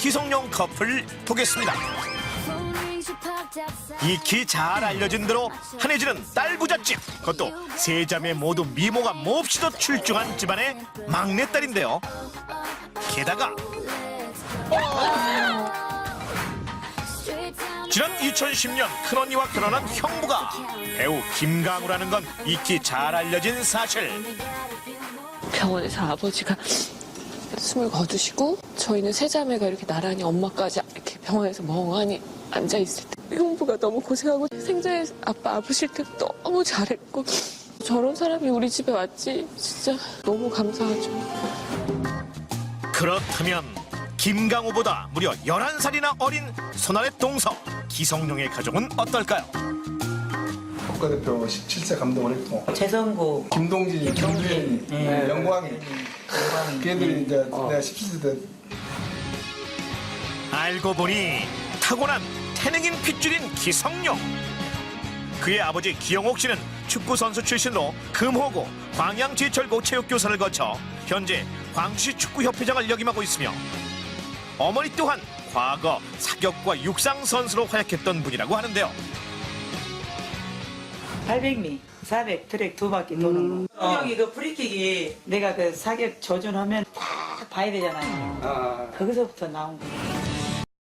기성용 커플 보겠습니다. 익히 잘 알려진 대로 한혜진은 딸 부잣집. 그것도 세 자매 모두 미모가 몹시도 출중한 집안의 막내딸인데요. 게다가 지난 2010년 큰언니와 결혼한 형부가 배우 김강우라는 건 익히 잘 알려진 사실. 병원에서 아버지가 숨을 거두시고 저희는 세 자매가 이렇게 나란히 엄마까지 이렇게 병원에서 멍하니 앉아 있을 때 형부가 너무 고생하고 생전에 아빠 아프실 때 너무 잘했고 저런 사람이 우리 집에 왔지 진짜 너무 감사하죠. 그렇다면 김강우보다 무려 11살이나 어린 손아래 동서 기성용의 가족은 어떨까요? 국가대표 17세 감독을 했고 재선고 김동진이, 김동진, 김두현이, 네. 네, 영광이 영광이. 걔들이 이제 내가 17세 때 알고 보니 타고난 태능인 핏줄인 기성용 그의 아버지 기영옥 씨는 축구 선수 출신으로 금호고 광양제철고 체육교사를 거쳐 현재 광주시 축구협회장을 역임하고 있으며 어머니 또한 과거 사격과 육상 선수로 활약했던 분이라고 하는데요. 800미 400 트랙 두 바퀴 도는 거. 형이 그 프리킥이 내가 그 사격 조준하면 딱 봐야 되잖아요. 거기서부터 나온 거예요.